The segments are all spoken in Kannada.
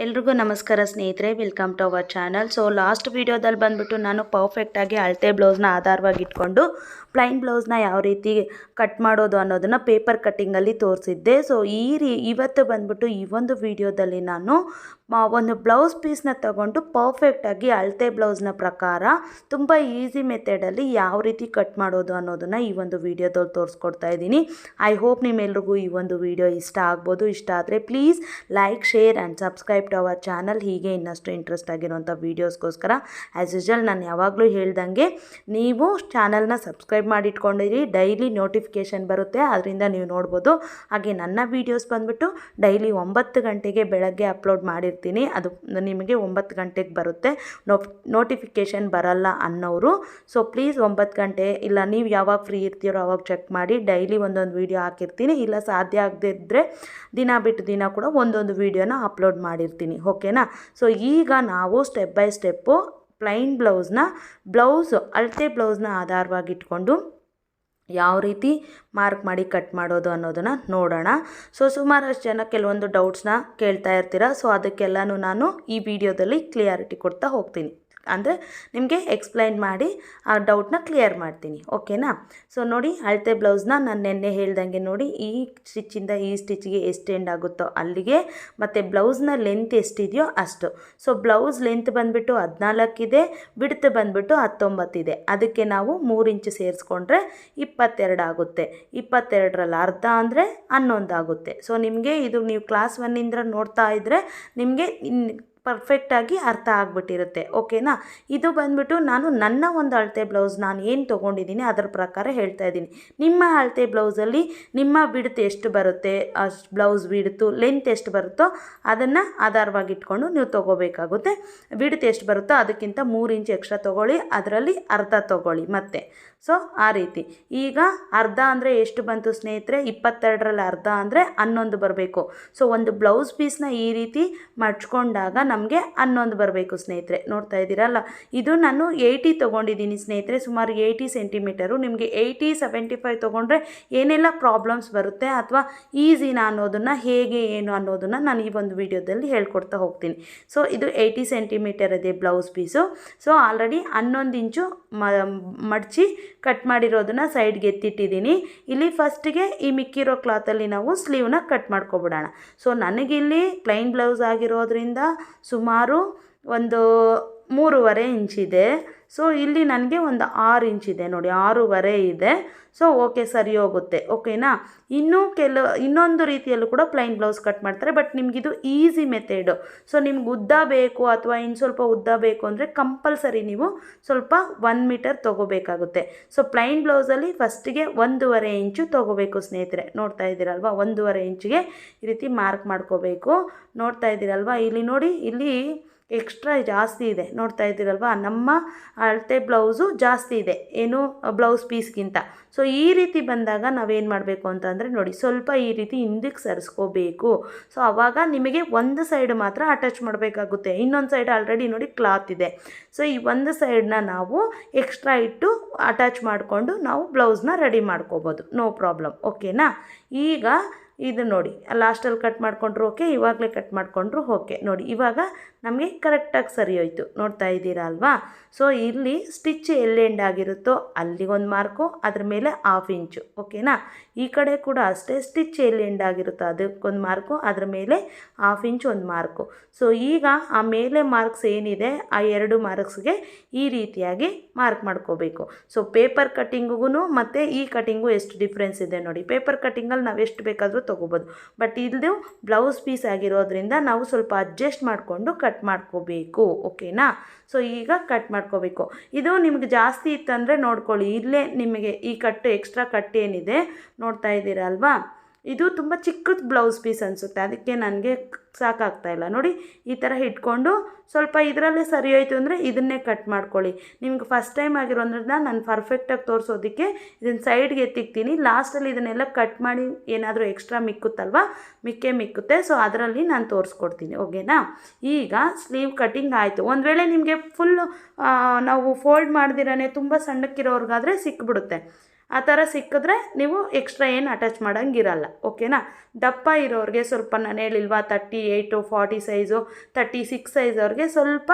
ಎಲ್ರಿಗೂ ನಮಸ್ಕಾರ ಸ್ನೇಹಿತರೆ welcome to our channel so last ವೀಡಿಯೋದಲ್ಲಿ ಬಂದುಬಿಟ್ಟು ನಾನು ಪರ್ಫೆಕ್ಟಾಗಿ ಅಳತೆ ಬ್ಲೌಸ್ನ ಆಧಾರವಾಗಿ ಇಟ್ಕೊಂಡು ಪ್ಲೈನ್ ಬ್ಲೌಸ್ನ ಯಾವ ರೀತಿ ಕಟ್ ಮಾಡೋದು ಅನ್ನೋದನ್ನು ಪೇಪರ್ ಕಟ್ಟಿಂಗಲ್ಲಿ ತೋರಿಸಿದ್ದೆ. ಸೊ ಈ ರೀ, ಇವತ್ತು ಬಂದುಬಿಟ್ಟು ಈ ಒಂದು ವೀಡಿಯೋದಲ್ಲಿ ನಾನು ಒಂದು ಬ್ಲೌಸ್ ಪೀಸ್ನ ತಗೊಂಡು ಪರ್ಫೆಕ್ಟಾಗಿ ಅಳತೆ ಬ್ಲೌಸ್ನ ಪ್ರಕಾರ ತುಂಬ ಈಸಿ ಮೆಥಡಲ್ಲಿ ಯಾವ ರೀತಿ ಕಟ್ ಮಾಡೋದು ಅನ್ನೋದನ್ನು ಈ ಒಂದು ವಿಡಿಯೋದಲ್ಲಿ ತೋರಿಸ್ಕೊಡ್ತಾ ಇದ್ದೀನಿ. ಐ ಹೋಪ್ ನಿಮ್ಮೆಲ್ರಿಗೂ ಈ ಒಂದು ವಿಡಿಯೋ ಇಷ್ಟ ಆಗ್ಬೋದು. ಇಷ್ಟ ಆದರೆ please like share and subscribe to our channel ಹೀಗೆ ಇನ್ನಷ್ಟು ಇಂಟ್ರೆಸ್ಟ್ ಆಗಿರುವಂಥ ವೀಡಿಯೋಸ್ಗೋಸ್ಕರ ಆ್ಯಸ್ ಯೂಶಲ್ ನಾನು ಯಾವಾಗಲೂ ಹೇಳ್ದಂಗೆ, ನೀವು ಚಾನಲ್ನ ಸಬ್ಸ್ಕ್ರೈಬ್ ಮಾಡಿಟ್ಕೊಂಡಿರಿ. ಡೈಲಿ ನೋಟಿಫಿಕೇಷನ್ ಬರುತ್ತೆ. ಅದರಿಂದ ನೀವು ನೋಡ್ಬೋದು. ಹಾಗೆ ನನ್ನ ವೀಡಿಯೋಸ್ ಬಂದುಬಿಟ್ಟು ಡೈಲಿ ಒಂಬತ್ತು ಗಂಟೆಗೆ ಬೆಳಗ್ಗೆ ಅಪ್ಲೋಡ್ ಮಾಡಿರ್ತೀನಿ. ಅದು ನಿಮಗೆ ಒಂಬತ್ತು ಗಂಟೆಗೆ ಬರುತ್ತೆ. ನೋಟಿಫಿಕೇಶನ್ ಬರಲ್ಲ ಅನ್ನೋರು. ಸೊ ಪ್ಲೀಸ್ ಒಂಬತ್ತು ಗಂಟೆ, ಇಲ್ಲ ನೀವು ಯಾವಾಗ ಫ್ರೀ ಇರ್ತೀರೋ ಅವಾಗ ಚೆಕ್ ಮಾಡಿ. ಡೈಲಿ ಒಂದೊಂದು ವೀಡಿಯೋ ಹಾಕಿರ್ತೀನಿ. ಇಲ್ಲ ಸಾಧ್ಯ ಆಗದೇ ಇದ್ದರೆ ದಿನ ಬಿಟ್ಟು ದಿನ ಕೂಡ ಒಂದೊಂದು ವೀಡಿಯೋನ ಅಪ್ಲೋಡ್ ಮಾಡಿರ್ತೀನಿ. ಓಕೆನಾ ಸೊ ಈಗ ನಾವು ಸ್ಟೆಪ್ ಬೈ ಸ್ಟೆಪ್ಪು ಪ್ಲೈನ್ ಬ್ಲೌಸ್ನ ಬ್ಲೌಸ್ ಅಳತೆ ಬ್ಲೌಸ್ನ ಆಧಾರವಾಗಿ ಇಟ್ಕೊಂಡು ಯಾವ ರೀತಿ ಮಾರ್ಕ್ ಮಾಡಿ ಕಟ್ ಮಾಡೋದು ಅನ್ನೋದನ್ನು ನೋಡೋಣ. ಸೊ ಸುಮಾರಷ್ಟು ಜನ ಕೆಲವೊಂದು ಡೌಟ್ಸ್ನ ಕೇಳ್ತಾ ಇರ್ತೀರ. ಸೊ ಅದಕ್ಕೆಲ್ಲನೂ ನಾನು ಈ ವಿಡಿಯೋದಲ್ಲಿ ಕ್ಲಿಯಾರಿಟಿ ಕೊಡ್ತಾ ಹೋಗ್ತೀನಿ. ಅಂದರೆ ನಿಮಗೆ ಎಕ್ಸ್ಪ್ಲೈನ್ ಮಾಡಿ ಆ ಡೌಟ್ನ ಕ್ಲಿಯರ್ ಮಾಡ್ತೀನಿ ಓಕೆನಾ ಸೊ ನೋಡಿ, ಅಳತೆ ಬ್ಲೌಸ್ನ ನಾನು ನಿನ್ನೆ ಹೇಳ್ದಂಗೆ ನೋಡಿ, ಈ ಸ್ಟಿಚ್ಚಿಂದ ಈ ಸ್ಟಿಚ್ಗೆ ಎಷ್ಟು ಎಂಡ್ ಆಗುತ್ತೋ ಅಲ್ಲಿಗೆ, ಮತ್ತು ಬ್ಲೌಸ್ನ ಲೆಂತ್ ಎಷ್ಟಿದೆಯೋ ಅಷ್ಟು. ಸೊ ಬ್ಲೌಸ್ ಲೆಂತ್ ಬಂದುಬಿಟ್ಟು ಹದಿನಾಲ್ಕಿದೆ ಬಿಡ್ತ್ ಬಂದುಬಿಟ್ಟು ಹತ್ತೊಂಬತ್ತಿದೆ ಅದಕ್ಕೆ ನಾವು ಮೂರು ಇಂಚು ಸೇರಿಸ್ಕೊಂಡ್ರೆ ಇಪ್ಪತ್ತೆರಡು ಆಗುತ್ತೆ. ಇಪ್ಪತ್ತೆರಡರಲ್ಲಿ ಅರ್ಧ ಅಂದರೆ ಹನ್ನೊಂದು ಆಗುತ್ತೆ. ಸೊ ನಿಮಗೆ ಇದು ನೀವು ಕ್ಲಾಸ್ ಒನ್ನಿಂದ ನೋಡ್ತಾ ಇದ್ದರೆ ನಿಮಗೆ ಪರ್ಫೆಕ್ಟಾಗಿ ಅರ್ಥ ಆಗಿಬಿಟ್ಟಿರುತ್ತೆ ಓಕೆನಾ ಇದು ಬಂದ್ಬಿಟ್ಟು ನಾನು ನನ್ನ ಒಂದು ಅಳತೆ ಬ್ಲೌಸ್ ನಾನು ಏನು ತೊಗೊಂಡಿದ್ದೀನಿ ಅದರ ಪ್ರಕಾರ ಹೇಳ್ತಾ ಇದ್ದೀನಿ. ನಿಮ್ಮ ಅಳತೆ ಬ್ಲೌಸಲ್ಲಿ ನಿಮ್ಮ ಬಿಡ್ತ್ ಎಷ್ಟು ಬರುತ್ತೆ ಅಷ್ಟು ಬ್ಲೌಸ್ ಬಿಡ್ತು ಲೆಂತ್ ಎಷ್ಟು ಬರುತ್ತೋ ಅದನ್ನು ಆಧಾರವಾಗಿ ಇಟ್ಕೊಂಡು ನೀವು ತೊಗೋಬೇಕಾಗುತ್ತೆ. ಬಿಡ್ತು ಎಷ್ಟು ಬರುತ್ತೋ ಅದಕ್ಕಿಂತ ಮೂರು ಇಂಚ್ ಎಕ್ಸ್ಟ್ರಾ ತೊಗೊಳ್ಳಿ, ಅದರಲ್ಲಿ ಅರ್ಧ ತೊಗೊಳ್ಳಿ ಮತ್ತೆ. ಸೊ, ಆ ರೀತಿ. ಈಗ ಅರ್ಧ ಅಂದರೆ ಎಷ್ಟು ಬಂತು ಸ್ನೇಹಿತರೆ? ಇಪ್ಪತ್ತೆರಡರಲ್ಲಿ ಅರ್ಧ ಅಂದರೆ ಹನ್ನೊಂದು ಬರಬೇಕು. ಸೊ, ಒಂದು ಬ್ಲೌಸ್ ಪೀಸ್ನ ಈ ರೀತಿ ಮಡ್ಚ್ಕೊಂಡಾಗ ನಮಗೆ ಹನ್ನೊಂದು ಬರಬೇಕು ಸ್ನೇಹಿತರೆ. ನೋಡ್ತಾ ಇದ್ದೀರಲ್ಲ? ಇದು ನಾನು ಏಯ್ಟಿ ತೊಗೊಂಡಿದ್ದೀನಿ ಸ್ನೇಹಿತರೆ. ಸುಮಾರು ಏಯ್ಟಿ ಸೆಂಟಿಮೀಟರು. ನಿಮಗೆ ಏಯ್ಟಿ, ಸೆವೆಂಟಿ ಫೈವ್ ತೊಗೊಂಡ್ರೆ ಏನೆಲ್ಲ ಪ್ರಾಬ್ಲಮ್ಸ್ ಬರುತ್ತೆ ಅಥವಾ ಈಸಿನಾ ಅನ್ನೋದನ್ನು, ಹೇಗೆ ಏನು ಅನ್ನೋದನ್ನು ನಾನು ಈ ಒಂದು ವಿಡಿಯೋದಲ್ಲಿ ಹೇಳ್ಕೊಡ್ತಾ ಹೋಗ್ತೀನಿ. ಸೊ, ಇದು ಏಯ್ಟಿ ಸೆಂಟಿಮೀಟರ್ ಇದೆ ಬ್ಲೌಸ್ ಪೀಸು. ಸೊ, ಆಲ್ರೆಡಿ ಹನ್ನೊಂದು ಇಂಚು ಮಡಚಿ ಕಟ್ ಮಾಡಿರೋದನ್ನ ಸೈಡ್ಗೆ ಎತ್ತಿಟ್ಟಿದ್ದೀನಿ. ಇಲ್ಲಿ ಫಸ್ಟಿಗೆ ಈ ಮಿಕ್ಕಿರೋ ಕ್ಲಾತಲ್ಲಿ ನಾವು ಸ್ಲೀವ್ನ ಕಟ್ ಮಾಡ್ಕೊಬಿಡೋಣ. ಸೊ ನನಗಿಲ್ಲಿ ಪ್ಲೈನ್ ಬ್ಲೌಸ್ ಆಗಿರೋದ್ರಿಂದ ಸುಮಾರು ಒಂದು ಮೂರುವರೆ ಇಂಚಿದೆ ಸೊ ಇಲ್ಲಿ ನನಗೆ ಒಂದು ಆರು ಇದೆ ನೋಡಿ, ಆರೂವರೆ ಇದೆ. ಸೊ ಓಕೆ ಸರಿ ಹೋಗುತ್ತೆ ಓಕೆನಾ ಇನ್ನೂ ಕೆಲವು, ಇನ್ನೊಂದು ರೀತಿಯಲ್ಲೂ ಕೂಡ ಪ್ಲೈನ್ ಬ್ಲೌಸ್ ಕಟ್ ಮಾಡ್ತಾರೆ ಬಟ್ ನಿಮಗಿದು ಈಸಿ ಮೆಥೆಡು ಸೊ ನಿಮ್ಗೆ ಉದ್ದ ಬೇಕು ಅಥವಾ ಇನ್ನು ಸ್ವಲ್ಪ ಉದ್ದ ಬೇಕು ಅಂದರೆ ಕಂಪಲ್ಸರಿ ನೀವು ಸ್ವಲ್ಪ ಒನ್ ಮೀಟರ್ ತೊಗೋಬೇಕಾಗುತ್ತೆ. ಸೊ ಪ್ಲೈನ್ ಬ್ಲೌಸಲ್ಲಿ ಫಸ್ಟಿಗೆ ಒಂದೂವರೆ ಇಂಚು ತೊಗೋಬೇಕು ಸ್ನೇಹಿತರೆ. ನೋಡ್ತಾ ಇದ್ದೀರಲ್ವ? ಒಂದೂವರೆ ಇಂಚಿಗೆ ಈ ರೀತಿ ಮಾರ್ಕ್ ಮಾಡ್ಕೋಬೇಕು. ನೋಡ್ತಾ ಇದ್ದೀರಲ್ವ? ಇಲ್ಲಿ ನೋಡಿ, ಇಲ್ಲಿ ಎಕ್ಸ್ಟ್ರಾ ಜಾಸ್ತಿ ಇದೆ. ನೋಡ್ತಾ ಇದ್ದೀರಲ್ವಾ? ನಮ್ಮ ಅಳತೆ ಬ್ಲೌಸು ಜಾಸ್ತಿ ಇದೆ. ಏನು ಬ್ಲೌಸ್ ಪೀಸ್ಗಿಂತ. ಸೊ ಈ ರೀತಿ ಬಂದಾಗ ನಾವೇನು ಮಾಡಬೇಕು ಅಂತಂದರೆ ನೋಡಿ, ಸ್ವಲ್ಪ ಈ ರೀತಿ ಹಿಂದಕ್ಕೆ ಸರಿಸ್ಕೋಬೇಕು. ಸೊ ಆವಾಗ ನಿಮಗೆ ಒಂದು ಸೈಡ್ ಮಾತ್ರ ಅಟ್ಯಾಚ್ ಮಾಡಬೇಕಾಗುತ್ತೆ. ಇನ್ನೊಂದು ಸೈಡ್ ಆಲ್ರೆಡಿ ನೋಡಿ ಕ್ಲಾತ್ ಇದೆ. ಸೊ ಈ ಒಂದು ಸೈಡನ್ನ ನಾವು ಎಕ್ಸ್ಟ್ರಾ ಇಟ್ಟು ಅಟ್ಯಾಚ್ ಮಾಡಿಕೊಂಡು ನಾವು ಬ್ಲೌಸ್ನ ರೆಡಿ ಮಾಡ್ಕೋಬೋದು. ನೋ ಪ್ರಾಬ್ಲಮ್ ಓಕೆನಾ ಈಗ ಇದು ನೋಡಿ. ಲಾಸ್ಟಲ್ಲಿ ಕಟ್ ಮಾಡಿಕೊಂಡ್ರು ಓಕೆ ಇವಾಗಲೇ ಕಟ್ ಮಾಡಿಕೊಂಡ್ರು ಓಕೆ ನೋಡಿ, ಇವಾಗ ನಮಗೆ ಕರೆಕ್ಟಾಗಿ ಸರಿ ಹೋಯಿತು. ನೋಡ್ತಾ ಇದ್ದೀರಾ ಅಲ್ವಾ? ಸೊ ಇಲ್ಲಿ ಸ್ಟಿಚ್ ಎಲ್ಲೆಂಡ್ ಆಗಿರುತ್ತೋ ಅಲ್ಲಿಗೊಂದು ಮಾರ್ಕು ಅದ್ರ ಮೇಲೆ ಹಾಫ್ ಇಂಚು ಓಕೆನಾ ಈ ಕಡೆ ಕೂಡ ಅಷ್ಟೇ ಸ್ಟಿಚ್ ಎಲ್ಲಿ ಎಂಡ್ ಆಗಿರುತ್ತೆ. ಅದಕ್ಕೊಂದು ಮಾರ್ಕು ಅದರ ಮೇಲೆ ಹಾಫ್ ಇಂಚ್ ಒಂದು ಮಾರ್ಕು ಸೊ ಈಗ ಆ ಮೇಲೆ ಮಾರ್ಕ್ಸ್ ಏನಿದೆ, ಆ ಎರಡು ಮಾರ್ಕ್ಸ್ಗೆ ಈ ರೀತಿಯಾಗಿ ಮಾರ್ಕ್ ಮಾಡ್ಕೋಬೇಕು. ಸೊ ಪೇಪರ್ ಕಟ್ಟಿಂಗಿಗೂ ಮತ್ತು ಈ ಕಟ್ಟಿಂಗು ಎಷ್ಟು ಡಿಫ್ರೆನ್ಸ್ ಇದೆ ನೋಡಿ. ಪೇಪರ್ ಕಟ್ಟಿಂಗಲ್ಲಿ ನಾವು ಎಷ್ಟು ಬೇಕಾದರೂ ತೊಗೋಬೋದು. ಬಟ್ ಇದು ಬ್ಲೌಸ್ ಪೀಸ್ ಆಗಿರೋದ್ರಿಂದ ನಾವು ಸ್ವಲ್ಪ ಅಡ್ಜಸ್ಟ್ ಮಾಡಿಕೊಂಡು ಕಟ್ ಮಾಡ್ಕೋಬೇಕು. ಓಕೆನಾ ಸೊ ಈಗ ಕಟ್ ಮಾಡ್ಕೋಬೇಕು. ಇದು ನಿಮ್ಗೆ ಜಾಸ್ತಿ ಇತ್ತಂದರೆ ನೋಡ್ಕೊಳ್ಳಿ. ಇಲ್ಲೇ ನಿಮಗೆ ಈ ಕಟ್ಟು ಎಕ್ಸ್ಟ್ರಾ ಕಟ್ ಏನಿದೆ ನೋಡ್ತಾ ಇದ್ದೀರಾ ಅಲ್ವಾ? ಇದು ತುಂಬ ಚಿಕ್ಕದು ಬ್ಲೌಸ್ ಪೀಸ್ ಅನಿಸುತ್ತೆ. ಅದಕ್ಕೆ ನನಗೆ ಸಾಕಾಗ್ತಾ ಇಲ್ಲ. ನೋಡಿ, ಈ ಥರ ಇಟ್ಕೊಂಡು ಸ್ವಲ್ಪ ಇದರಲ್ಲೇ ಸರಿ ಹೋಯ್ತು ಅಂದರೆ ಇದನ್ನೇ ಕಟ್ ಮಾಡ್ಕೊಳ್ಳಿ. ನಿಮ್ಗೆ ಫಸ್ಟ್ ಟೈಮ್ ಆಗಿರೋದ್ರಿಂದ ನಾನು ಪರ್ಫೆಕ್ಟಾಗಿ ತೋರಿಸೋದಕ್ಕೆ ಇದನ್ನು ಸೈಡ್ಗೆ ಎತ್ತಿಕ್ತೀನಿ. ಲಾಸ್ಟಲ್ಲಿ ಇದನ್ನೆಲ್ಲ ಕಟ್ ಮಾಡಿ ಏನಾದರೂ ಎಕ್ಸ್ಟ್ರಾ ಮಿಕ್ಕುತ್ತಲ್ವ? ಮಿಕ್ಕೇ ಮಿಕ್ಕುತ್ತೆ. ಸೊ ಅದರಲ್ಲಿ ನಾನು ತೋರಿಸ್ಕೊಡ್ತೀನಿ. ಓಕೆನಾ? ಈಗ ಸ್ಲೀವ್ ಕಟಿಂಗ್ ಆಯಿತು. ಒಂದು ವೇಳೆ ನಿಮಗೆ ಫುಲ್ಲು ನಾವು ಫೋಲ್ಡ್ ಮಾಡ್ದಿರೇ ತುಂಬ ಸಣ್ಣಕ್ಕಿರೋರ್ಗಾದರೆ ಸಿಕ್ಬಿಡುತ್ತೆ. ಆ ಥರ ಸಿಕ್ಕಿದ್ರೆ ನೀವು ಎಕ್ಸ್ಟ್ರಾ ಏನು ಅಟ್ಯಾಚ್ ಮಾಡೋಂಗಿರಲ್ಲ ಓಕೆನಾ ದಪ್ಪ ಇರೋರಿಗೆ ಸ್ವಲ್ಪ ನಾನು ಹೇಳಿಲ್ವಾ thirty eight forty size thirty six size ಅವ್ರಿಗೆ ಸ್ವಲ್ಪ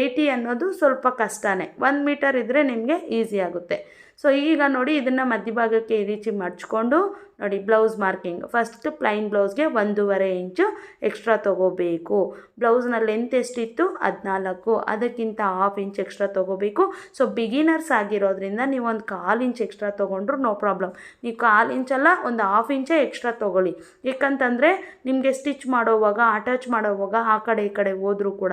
ಏಯ್ಟಿ ಅನ್ನೋದು ಸ್ವಲ್ಪ ಕಷ್ಟನೇ. ಒಂದು ಮೀಟರ್ ಇದ್ದರೆ ನಿಮಗೆ ಈಸಿ ಆಗುತ್ತೆ. ಸೊ ಈಗ ನೋಡಿ ಇದನ್ನು ಮಧ್ಯಭಾಗಕ್ಕೆ ಈ ರೀತಿ ಮಡ್ಚ್ಕೊಂಡು ನೋಡಿ ಬ್ಲೌಸ್ ಮಾರ್ಕಿಂಗ್ ಫಸ್ಟ್ ಪ್ಲೈನ್ ಬ್ಲೌಸ್ಗೆ ಒಂದೂವರೆ ಇಂಚು ಎಕ್ಸ್ಟ್ರಾ ತೊಗೋಬೇಕು. ಬ್ಲೌಸ್ನ ಲೆಂತ್ ಎಷ್ಟಿತ್ತು? ಹದಿನಾಲ್ಕು. ಅದಕ್ಕಿಂತ ಹಾಫ್ ಇಂಚ್ ಎಕ್ಸ್ಟ್ರಾ ತೊಗೋಬೇಕು. ಸೊ ಬಿಗಿನರ್ಸ್ ಆಗಿರೋದ್ರಿಂದ ನೀವು ಒಂದು ಕಾಲು ಇಂಚ್ ಎಕ್ಸ್ಟ್ರಾ ತೊಗೊಂಡ್ರು ನೋ ಪ್ರಾಬ್ಲಮ್ ನೀವು ಕಾಲು ಇಂಚಲ್ಲ ಒಂದು ಹಾಫ್ ಇಂಚೇ ಎಕ್ಸ್ಟ್ರಾ ತೊಗೊಳ್ಳಿ. ಯಾಕಂತಂದರೆ ನಿಮಗೆ ಸ್ಟಿಚ್ ಮಾಡೋವಾಗ ಅಟ್ಯಾಚ್ ಮಾಡೋವಾಗ ಆ ಕಡೆ ಈ ಕಡೆ ಹೋದರೂ ಕೂಡ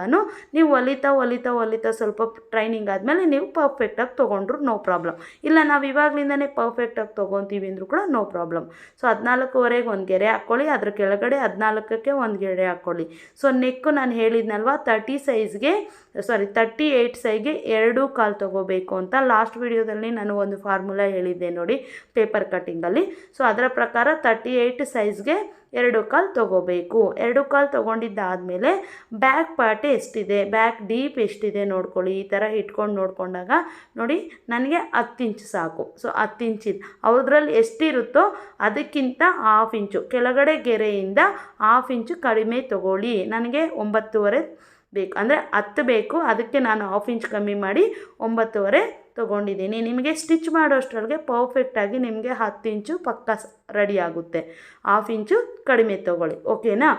ನೀವು ಹೊಲಿತಾ ಹೊಲಿತಾ ಒಲಿತಾ ಸ್ವಲ್ಪ ಟ್ರೈನಿಂಗ್ ಆದಮೇಲೆ ನೀವು ಪರ್ಫೆಕ್ಟಾಗಿ ತೊಗೊಂಡ್ರು ನೋ ಪ್ರಾಬ್ಲಮ್ ಇಲ್ಲ, ನಾವು ಇವಾಗಲಿಂದನೇ ಪರ್ಫೆಕ್ಟಾಗಿ ತೊಗೊತೀವಿ ಅಂದರೂ ಕೂಡ ನೋ ಪ್ರಾಬ್ಲಮ್ ಸೊ ಹದಿನಾಲ್ಕುವರೆಗೆ ಒಂದು ಗೆರೆ ಹಾಕ್ಕೊಳ್ಳಿ, ಅದ್ರ ಕೆಳಗಡೆ ಹದಿನಾಲ್ಕಕ್ಕೆ ಒಂದು ಗೆರೆ ಹಾಕ್ಕೊಳ್ಳಿ. ಸೊ ನೆಕ್ಕು ನಾನು ಹೇಳಿದ್ನಲ್ವ ತರ್ಟಿ ಸೈಜ್ಗೆ ಸಾರಿ ತರ್ಟಿ ಏಯ್ಟ್ ಸೈಜ್ಗೆ ಎರಡೂ ಕಾಲು ತೊಗೋಬೇಕು ಅಂತ ಲಾಸ್ಟ್ ವಿಡಿಯೋದಲ್ಲಿ ನಾನು ಒಂದು ಫಾರ್ಮುಲಾ ಹೇಳಿದ್ದೆ ನೋಡಿ ಪೇಪರ್ ಕಟ್ಟಿಂಗಲ್ಲಿ ಸೊ ಅದರ ಪ್ರಕಾರ ತರ್ಟಿ ಏಯ್ಟ್ ಸೈಜ್ಗೆ ಎರಡು ಕಾಲು ತೊಗೋಬೇಕು. ಎರಡು ಕಾಲು ತೊಗೊಂಡಿದ್ದಾದಮೇಲೆ ಬ್ಯಾಕ್ ಪಾರ್ಟ್ ಎಷ್ಟಿದೆ? ಬ್ಯಾಕ್ ಡೀಪ್ ಎಷ್ಟಿದೆ ನೋಡ್ಕೊಳ್ಳಿ, ಈ ಥರ ಇಟ್ಕೊಂಡು ನೋಡಿಕೊಂಡಾಗ ನೋಡಿ ನನಗೆ ಹತ್ತು ಇಂಚು ಸಾಕು. ಸೊ ಹತ್ತು ಇಂಚಿದ್ ಅವ್ರದ್ರಲ್ಲಿ ಎಷ್ಟಿರುತ್ತೋ ಅದಕ್ಕಿಂತ ಹಾಫ್ ಇಂಚು ಕೆಳಗಡೆ ಗೆರೆಯಿಂದ ಹಾಫ್ ಇಂಚು ಕಡಿಮೆ ತೊಗೊಳ್ಳಿ. ನನಗೆ ಒಂಬತ್ತುವರೆ ಬೇಕು. ಅಂದರೆ ಹತ್ತು ಬೇಕು. ಅದಕ್ಕೆ ನಾನು ಹಾಫ್ ಇಂಚ್ ಕಮ್ಮಿ ಮಾಡಿ ಒಂಬತ್ತುವರೆ ತೊಗೊಂಡಿದ್ದೀನಿ. ನಿಮಗೆ ಸ್ಟಿಚ್ ಮಾಡೋಷ್ಟರೊಳಗೆ ಪರ್ಫೆಕ್ಟಾಗಿ ನಿಮಗೆ ಹತ್ತು ಇಂಚು ಪಕ್ಕ ರೆಡಿ ಆಗುತ್ತೆ. ಹಾಫ್ ಇಂಚು ಕಡಿಮೆ ತೊಗೊಳ್ಳಿ. ಓಕೆನಾ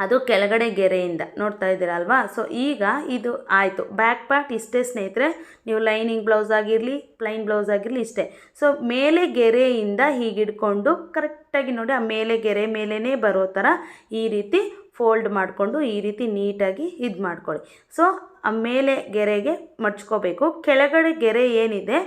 ಅದು ಕೆಳಗಡೆ ಗೆರೆಯಿಂದ. ನೋಡ್ತಾ ಇದ್ದೀರಲ್ವಾ ಸೊ ಈಗ ಇದು ಆಯಿತು. ಬ್ಯಾಕ್ ಪಾರ್ಟ್ ಇಷ್ಟೇ ಸ್ನೇಹಿತರೆ. ನೀವು ಲೈನಿಂಗ್ ಬ್ಲೌಸ್ ಆಗಿರಲಿ ಪ್ಲೈನ್ ಬ್ಲೌಸ್ ಆಗಿರಲಿ ಇಷ್ಟೇ. ಸೊ ಮೇಲೆ ಗೆರೆಯಿಂದ ಹೀಗಿಡ್ಕೊಂಡು ಕರೆಕ್ಟಾಗಿ ನೋಡಿ, ಆ ಮೇಲೆ ಗೆರೆ ಮೇಲೇ ಬರೋ ಥರ ಈ ರೀತಿ ಫೋಲ್ಡ್ ಮಾಡಿಕೊಂಡು ಈ ರೀತಿ ನೀಟಾಗಿ ಇದು ಮಾಡ್ಕೊಳ್ಳಿ. ಸೊ ಮೇಲೆ ಗೆರೆಗೆ ಮಡ್ಚ್ಕೋಬೇಕು ಕೆಳಗಡೆ ಗೆರೆ ಏನಿದೆ,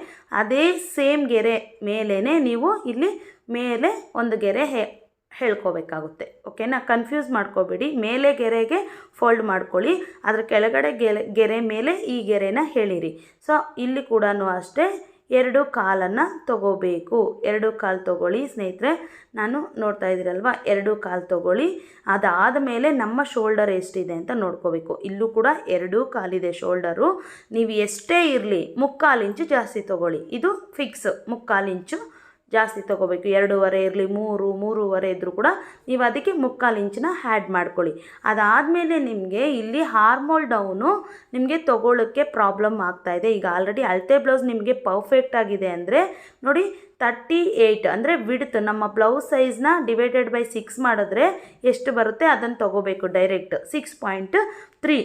ಅದೇ ಸೇಮ್ ಗೆರೆ ಮೇಲೇ ನೀವು ಇಲ್ಲಿ ಮೇಲೆ ಒಂದು ಗೆರೆ ಹೇ, ಹೇಳ್ಕೋಬೇಕಾಗುತ್ತೆ. ಓಕೆನಾ? ಕನ್ಫ್ಯೂಸ್ ಮಾಡ್ಕೋಬೇಡಿ. ಮೇಲೆ ಗೆರೆಗೆ ಫೋಲ್ಡ್ ಮಾಡ್ಕೊಳ್ಳಿ. ಅದರ ಕೆಳಗಡೆ ಗೆರೆ ಗೆರೆ ಮೇಲೆ ಈ ಗೆರೆನ ಹೇಳಿರಿ. ಸೊ, ಇಲ್ಲಿ ಕೂಡ ಅಷ್ಟೇ. ಎರಡು ಕಾಲನ್ನು ತಗೋಬೇಕು. ಎರಡು ಕಾಲು ತಗೊಳ್ಳಿ ಸ್ನೇಹಿತರೆ, ನಾನು ನೋಡ್ತಾ ಇದ್ದೀರಲ್ವ? ಎರಡು ಕಾಲು ತಗೊಳ್ಳಿ. ಅದಾದ ಮೇಲೆ ನಮ್ಮ ಶೋಲ್ಡರ್ ಎಷ್ಟಿದೆ ಅಂತ ನೋಡ್ಕೋಬೇಕು. ಇಲ್ಲೂ ಕೂಡ ಎರಡೂ ಕಾಲಿದೆ ಶೋಲ್ಡರು. ನೀವು ಎಷ್ಟೇ ಇರಲಿ, ಮುಕ್ಕಾಲು ಇಂಚು ಜಾಸ್ತಿ ತಗೊಳ್ಳಿ. ಇದು ಫಿಕ್ಸ್ ಮುಕ್ಕಾಲು ಇಂಚು ಜಾಸ್ತಿ ತೊಗೋಬೇಕು. ಎರಡೂವರೆ ಇರಲಿ, ಮೂರು, ಮೂರುವರೆ ಇದ್ದರೂ ಕೂಡ ನೀವು ಅದಕ್ಕೆ ಮುಕ್ಕಾಲು ಇಂಚಿನ ಹ್ಯಾಡ್ ಮಾಡ್ಕೊಳ್ಳಿ. ಅದಾದಮೇಲೆ ನಿಮಗೆ ಇಲ್ಲಿ ಹಾರ್ಮೋಲ್ ಡೌನು ನಿಮಗೆ ತೊಗೊಳ್ಳೋಕ್ಕೆ ಪ್ರಾಬ್ಲಮ್ ಆಗ್ತಾಯಿದೆ ಈಗ ಆಲ್ರೆಡಿ ಅಳತೆ ಬ್ಲೌಸ್ ನಿಮಗೆ ಪರ್ಫೆಕ್ಟ್ ಆಗಿದೆ ಅಂದರೆ ನೋಡಿ ತರ್ಟಿ ಏಯ್ಟ್ ಅಂದರೆ ವಿಡ್ತ್ ನಮ್ಮ ಬ್ಲೌಸ್ ಸೈಜ್ನ ಡಿವೈಡೆಡ್ ಬೈ ಸಿಕ್ಸ್ ಮಾಡಿದ್ರೆ ಎಷ್ಟು ಬರುತ್ತೆ? ಅದನ್ನು ತೊಗೋಬೇಕು ಡೈರೆಕ್ಟ್ ಸಿಕ್ಸ್ ಪಾಯಿಂಟ್ ತ್ರೀ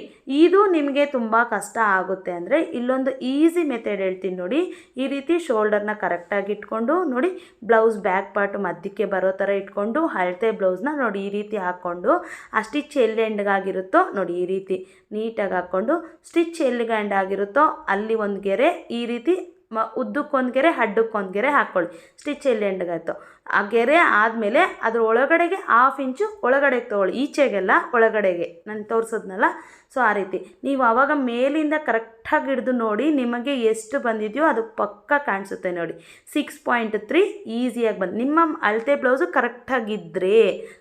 ಇದು ನಿಮಗೆ ತುಂಬ ಕಷ್ಟ ಆಗುತ್ತೆ ಅಂದರೆ ಇಲ್ಲೊಂದು ಈಸಿ ಮೆಥಡ್ ಹೇಳ್ತೀನಿ ನೋಡಿ. ಈ ರೀತಿ ಶೋಲ್ಡರ್ನ ಕರೆಕ್ಟಾಗಿ ಇಟ್ಕೊಂಡು ನೋಡಿ, ಬ್ಲೌಸ್ ಬ್ಯಾಕ್ ಪಾರ್ಟ್ ಮಧ್ಯಕ್ಕೆ ಬರೋ ಥರ ಇಟ್ಕೊಂಡು ಹಳತೆ ಬ್ಲೌಸ್ನ ನೋಡಿ ಈ ರೀತಿ ಹಾಕ್ಕೊಂಡು, ಆ ಸ್ಟಿಚ್ ಎಲ್ಲಿ ಎಂಡ್ಗಾಗಿರುತ್ತೋ ನೋಡಿ ಈ ರೀತಿ ನೀಟಾಗಿ ಹಾಕ್ಕೊಂಡು, ಸ್ಟಿಚ್ ಎಲ್ಲಿಗೆ ಎಂಡ್ ಆಗಿರುತ್ತೋ ಅಲ್ಲಿ ಒಂದು ಗೆರೆ ಈ ರೀತಿ ಮ, ಉದ್ದಕ್ಕೊಂದು ಗೆರೆ ಅಡ್ಡಕ್ಕೊಂದು ಗೆರೆ ಹಾಕ್ಕೊಳ್ಳಿ ಸ್ಟಿಚ್ ಎಲ್ಲಿ ಎಂಡ್ಗಾಯ್ತು ಆ ಗೆರೆ ಆದಮೇಲೆ ಅದ್ರ ಒಳಗಡೆಗೆ ಹಾಫ್ ಇಂಚು ಒಳಗಡೆಗೆ ತೊಗೊಳ್ಳಿ. ಈಚೆಗೆಲ್ಲ ಒಳಗಡೆಗೆ. ನಾನು ತೋರಿಸಿದ್ನಲ್ಲ? ಸೊ ಆ ರೀತಿ. ನೀವು ಆವಾಗ ಮೇಲಿಂದ ಕರೆಕ್ಟಾಗಿ ಹಿಡಿದು ನೋಡಿ ನಿಮಗೆ ಎಷ್ಟು ಬಂದಿದೆಯೋ ಅದು ಪಕ್ಕ ಕಾಣಿಸುತ್ತೆ ನೋಡಿ. ಸಿಕ್ಸ್ ಪಾಯಿಂಟ್ ತ್ರೀ ಈಸಿಯಾಗಿ ಬಂದು ನಿಮ್ಮ ಅಳತೆ ಬ್ಲೌಸು ಕರೆಕ್ಟಾಗಿದ್ದರೆ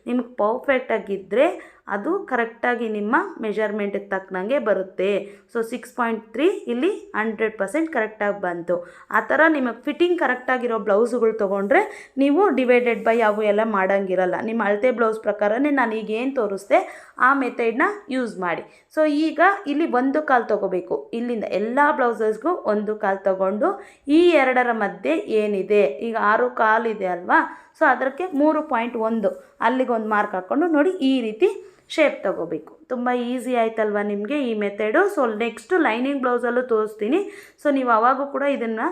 ನಿಮಗೆ ಪರ್ಫೆಕ್ಟಾಗಿದ್ದರೆ ಅದು ಕರೆಕ್ಟಾಗಿ ನಿಮ್ಮ ಮೆಷರ್ಮೆಂಟಿಗೆ ತಕ್ಕನಂಗೆ ಬರುತ್ತೆ. ಸೊ ಸಿಕ್ಸ್ ಪಾಯಿಂಟ್ ತ್ರೀ ಇಲ್ಲಿ ಹಂಡ್ರೆಡ್ ಪರ್ಸೆಂಟ್ ಕರೆಕ್ಟಾಗಿ ಬಂತು. ಆ ಥರ ನಿಮಗೆ ಫಿಟ್ಟಿಂಗ್ ಕರೆಕ್ಟಾಗಿರೋ ಬ್ಲೌಸ್ಗಳು ತೊಗೊಂಡ್ರೆ ನೀವು ಡಿವೈಡೆಡ್ ಬೈ ಅವು ಎಲ್ಲ ಮಾಡೋಂಗಿರಲ್ಲ. ನಿಮ್ಮ ಅಳತೆ ಬ್ಲೌಸ್ ಪ್ರಕಾರನೇ ನಾನು ಈಗ ಏನು ತೋರಿಸ್ದೆ, ಆ ಮೆಥಡ್ನ ಯೂಸ್ ಮಾಡಿ. ಸೊ ಈಗ ಇಲ್ಲಿ ಒಂದು ಕಾಲು ತೊಗೋಬೇಕು. ಇಲ್ಲಿಂದ ಎಲ್ಲ ಬ್ಲೌಸಸ್ಗೂ ಒಂದು ಕಾಲು ತೊಗೊಂಡು ಈ ಎರಡರ ಮಧ್ಯೆ ಏನಿದೆ? ಈಗ ಆರು ಕಾಲು ಇದೆ ಅಲ್ವಾ? ಸೊ ಅದಕ್ಕೆ ಮೂರು ಪಾಯಿಂಟ್ ಒಂದು. ಅಲ್ಲಿಗೊಂದು ಮಾರ್ಕ್ ಹಾಕ್ಕೊಂಡು ನೋಡಿ ಈ ರೀತಿ ಶೇಪ್ ತೊಗೋಬೇಕು. ತುಂಬ ಈಸಿ ಆಯ್ತಲ್ವ ನಿಮಗೆ ಈ ಮೆಥಡು ಸೊ ನೆಕ್ಸ್ಟು ಲೈನಿಂಗ್ ಬ್ಲೌಸಲ್ಲೂ ತೋರಿಸ್ತೀನಿ. ಸೊ ನೀವು ಅವಾಗೂ ಕೂಡ ಇದನ್ನು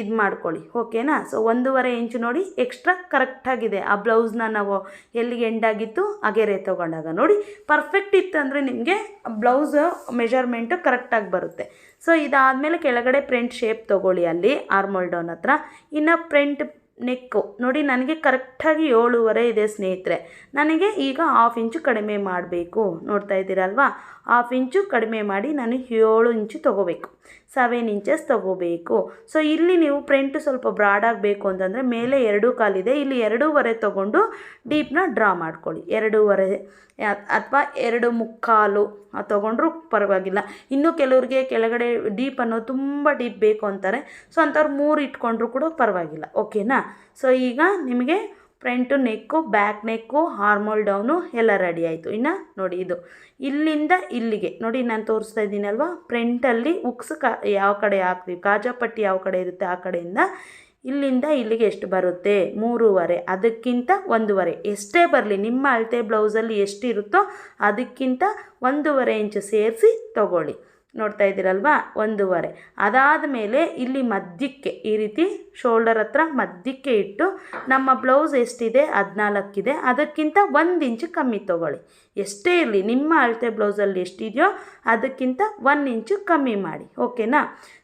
ಇದು ಮಾಡ್ಕೊಳ್ಳಿ. ಓಕೆನಾ ಸೊ ಒಂದೂವರೆ ಇಂಚು ನೋಡಿ ಎಕ್ಸ್ಟ್ರಾ ಕರೆಕ್ಟಾಗಿದೆ ಆ ಬ್ಲೌಸ್ನ ನಾವು ಎಲ್ಲಿಗೆ ಎಂಡಾಗಿತ್ತು ಹಾಗೆ ರೇ ತೊಗೊಂಡಾಗ. ನೋಡಿ ಪರ್ಫೆಕ್ಟ್ ಇತ್ತಂದರೆ ನಿಮಗೆ ಬ್ಲೌಸ್ ಮೆಷರ್ಮೆಂಟು ಕರೆಕ್ಟಾಗಿ ಬರುತ್ತೆ. ಸೊ ಇದಾದಮೇಲೆ ಕೆಳಗಡೆ ಪ್ರಿಂಟ್ ಶೇಪ್ ತೊಗೊಳ್ಳಿ ಅಲ್ಲಿ ಆರ್ಮೋಲ್ ಡೌನ್ ಹತ್ರ. ಇನ್ನು ಪ್ರಿಂಟ್ ನೆಕ್ಕು. ನೋಡಿ, ನನಗೆ ಕರೆಕ್ಟಾಗಿ ಏಳುವರೆ ಇದೆ ಸ್ನೇಹಿತರೆ. ನನಗೆ ಈಗ ಹಾಫ್ ಇಂಚು ಕಡಿಮೆ ಮಾಡಬೇಕು. ನೋಡ್ತಾ ಇದ್ದೀರಲ್ವಾ? ಹಾಫ್ ಇಂಚು ಕಡಿಮೆ ಮಾಡಿ ನಾನು ಏಳು ಇಂಚು ತೊಗೋಬೇಕು. ಸೆವೆನ್ ಇಂಚಸ್ ತೊಗೋಬೇಕು. ಸೊ ಇಲ್ಲಿ ನೀವು ಪ್ರಿಂಟು ಸ್ವಲ್ಪ ಬ್ರಾಡ್ ಆಗಬೇಕು ಅಂತಂದರೆ ಮೇಲೆ ಎರಡು ಕಾಲಿದೆ ಇಲ್ಲಿ ಎರಡೂವರೆ ತೊಗೊಂಡು ಡೀಪ್ನ ಡ್ರಾ ಮಾಡ್ಕೊಳ್ಳಿ. ಎರಡೂವರೆ, ಅಥವಾ ಎರಡು ಮುಕ್ಕಾಲು. ತೊಗೊಂಡ್ರೂ ಪರವಾಗಿಲ್ಲ. ಇನ್ನೂ ಕೆಲವ್ರಿಗೆ ಕೆಳಗಡೆ ಡೀಪ್ ಅನ್ನೋದು ತುಂಬ ಡೀಪ್ ಬೇಕು ಅಂತಾರೆ. ಸೊ ಅಂಥವ್ರು ಮೂರು ಇಟ್ಕೊಂಡ್ರು ಕೂಡ ಪರವಾಗಿಲ್ಲ. ಓಕೆನಾ ಸೊ ಈಗ ನಿಮಗೆ front neck back neck armhole down ಎಲ್ಲ ರೆಡಿ ಆಯಿತು. ಇನ್ನು ನೋಡಿ ಇದು. ಇಲ್ಲಿಂದ ಇಲ್ಲಿಗೆ. ನೋಡಿ ನಾನು ತೋರಿಸ್ತಾ ಇದ್ದೀನಲ್ವ? ಫ್ರಂಟಲ್ಲಿ ಉಕ್ಸ್ ಕಾ ಯಾವ ಕಡೆ ಹಾಕ್ತೀವಿ? ಕಾಜಾಪಟ್ಟಿ ಯಾವ ಕಡೆ ಇರುತ್ತೆ ಆ ಕಡೆಯಿಂದ ಇಲ್ಲಿಂದ ಇಲ್ಲಿಗೆ ಎಷ್ಟು ಬರುತ್ತೆ? ಮೂರುವರೆ. ಅದಕ್ಕಿಂತ ಒಂದೂವರೆ. ಎಷ್ಟೇ ಬರಲಿ, ನಿಮ್ಮ ಅಳತೆ ಬ್ಲೌಸಲ್ಲಿ ಎಷ್ಟಿರುತ್ತೋ ಅದಕ್ಕಿಂತ ಒಂದೂವರೆ ಇಂಚು ಸೇರಿಸಿ ತಗೊಳ್ಳಿ. ನೋಡ್ತಾ ಇದ್ದೀರಲ್ವಾ? ಒಂದೂವರೆ. ಅದಾದ ಮೇಲೆ ಇಲ್ಲಿ ಮಧ್ಯಕ್ಕೆ, ಈ ರೀತಿ ಶೋಲ್ಡರ್ ಹತ್ರ ಮಧ್ಯಕ್ಕೆ ಇಟ್ಟು ನಮ್ಮ ಬ್ಲೌಸ್ ಎಷ್ಟಿದೆ? ಹದಿನಾಲ್ಕಿದೆ ಅದಕ್ಕಿಂತ ಒಂದು ಇಂಚು ಕಮ್ಮಿ ತೊಗೊಳ್ಳಿ. ಎಷ್ಟೇ ಇರಲಿ, ನಿಮ್ಮ ಅಳತೆ ಬ್ಲೌಸಲ್ಲಿ ಎಷ್ಟಿದೆಯೋ ಅದಕ್ಕಿಂತ ಒನ್ ಇಂಚು ಕಮ್ಮಿ ಮಾಡಿ, ಓಕೆನಾ?